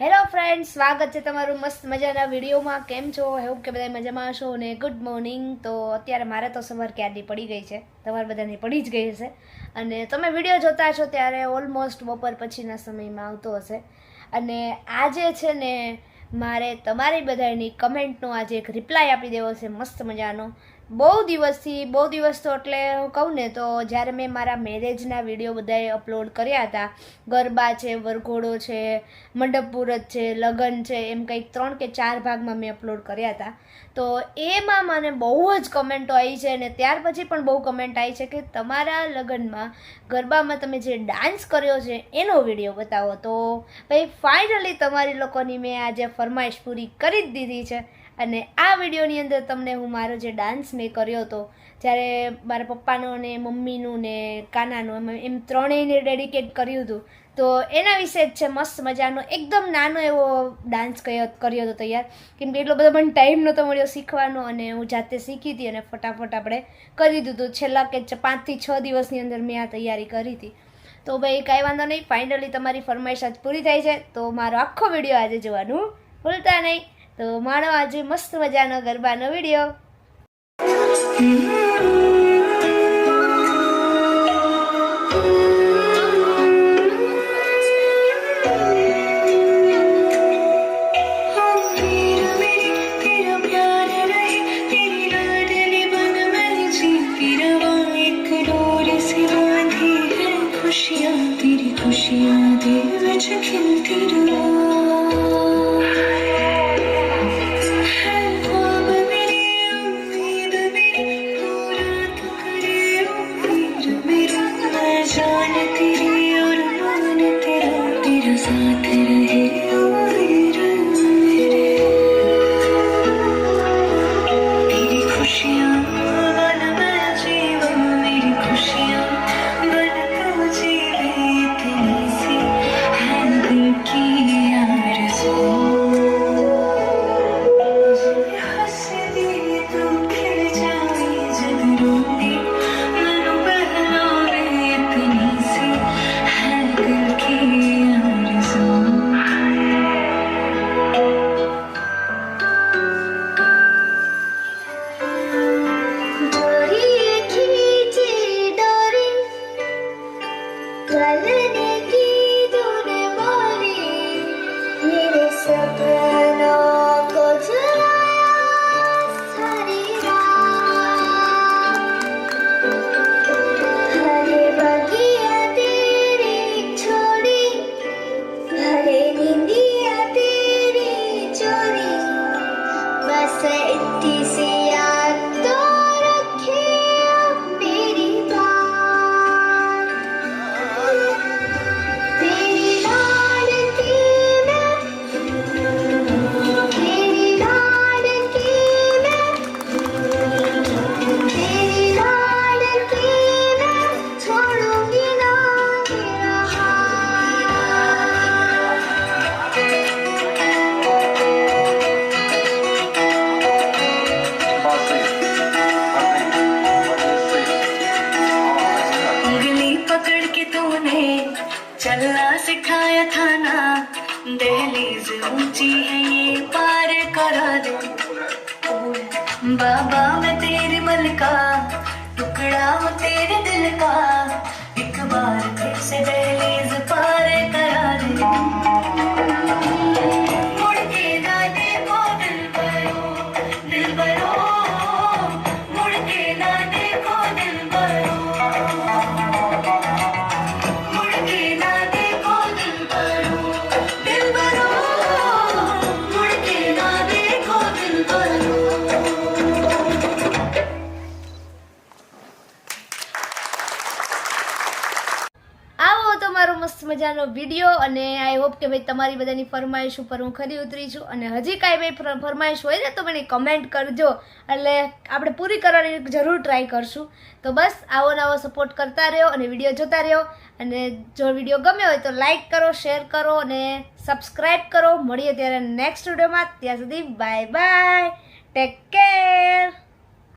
Hello friend સ્વાગત છે તમારું મસ્ત મજાના વિડીયોમાં. કેમ છો? હેવું કે બધા મજામાં હશો અને ગુડ મોર્નિંગ તો અત્યારે મારે તો સવાર ક્યારની પડી ગઈ છે. તમારે બધાની પડી જ ગઈ હશે. અને તમે વીડિયો જોતા છો ત્યારે ઓલમોસ્ટ બપોર પછીના સમયમાં આવતો હશે. અને આજે છે ને, મારે તમારી બધાની કમેન્ટનો આજે એક રિપ્લાય આપી દેવો છે, મસ્ત મજાનો. બહુ દિવસથી, બહુ દિવસ તો એટલે હું કહું ને, તો જ્યારે મેં મારા મેરેજના વીડિયો બધાએ અપલોડ કર્યા હતા, ગરબા છે, વરઘોડો છે મંડપ મુહૂર્ત છે, લગ્ન છે, એમ કંઈક ત્રણ કે ચાર ભાગમાં મેં અપલોડ કર્યા હતા, તો એમાં મને બહુ જ કમેન્ટો આવી છે અને ત્યાર પછી પણ બહુ કમેન્ટ આવી છે કે તમારા લગ્નમાં ગરબામાં તમે જે ડાન્સ કર્યો છે, એનો વીડિયો બતાવો. તો ભાઈ ફાઇનલી તમારી લોકોની મેં આજે ફરમાઈશ પૂરી કરી જ દીધી છે. અને આ વિડીયોની અંદર તમને હું મારો જે ડાન્સ મેં કર્યો હતો, જ્યારે મારા પપ્પાનો ને મમ્મીનું ને કાનાનું, એમ ત્રણેયને ડેડિકેટ કર્યું હતું, તો એના વિશે જ છે મસ્ત મજાનો, એકદમ નાનો એવો ડાન્સ કર્યો કર્યો હતો તૈયાર. કેમ કે એટલો બધો મને ટાઈમ નહોતો મળ્યો શીખવાનો અને હું જાતે શીખી હતી અને ફટાફટ આપણે કરી દીધું છેલ્લા કે પાંચથી છ દિવસની અંદર મેં આ તૈયારી કરી હતી. તો ભાઈ કાંઈ વાંધો નહીં ફાઇનલી તમારી ફરમાઈશ આજ પૂરી થાય છે. તો મારો આખો વીડિયો આજે જોવાનું ભૂલતા નહીં. તો માણો આજે મસ્ત મજાનો ગરબાનો વિડીયો तेरा मेरी तेरा प्यार रहे तेरी there's nothing चलना सिखाया था ना। दहलीज ऊँची है ये, पार करा दे। बाबा, मैं तेरी मलका, टुकड़ा हूँ तेरे दिल का। एक बार फिर से મસ્ત મજાનો વીડિયો અને આઈ હોપ કે ભાઈ તમારી બધાની ફરમાઈશ ઉપર હું ખરી ઉતરી છું. અને હજી કાંઈ ભાઈ ફરમાઈશ હોય ને તો મને કમેન્ટ કરજો. એટલે આપણે પૂરી કરવાની જરૂર ટ્રાય કરશું. તો બસ, આવો નવો સપોર્ટ કરતા રહ્યો અને વીડિયો જોતા રહ્યો. અને જો વીડિયો ગમ્યો હોય તો લાઈક કરો શેર કરો અને સબસ્ક્રાઈબ કરો. મળીએ ત્યારે નેક્સ્ટ વિડીયોમાં ત્યાં સુધી બાય બાય ટેક કેર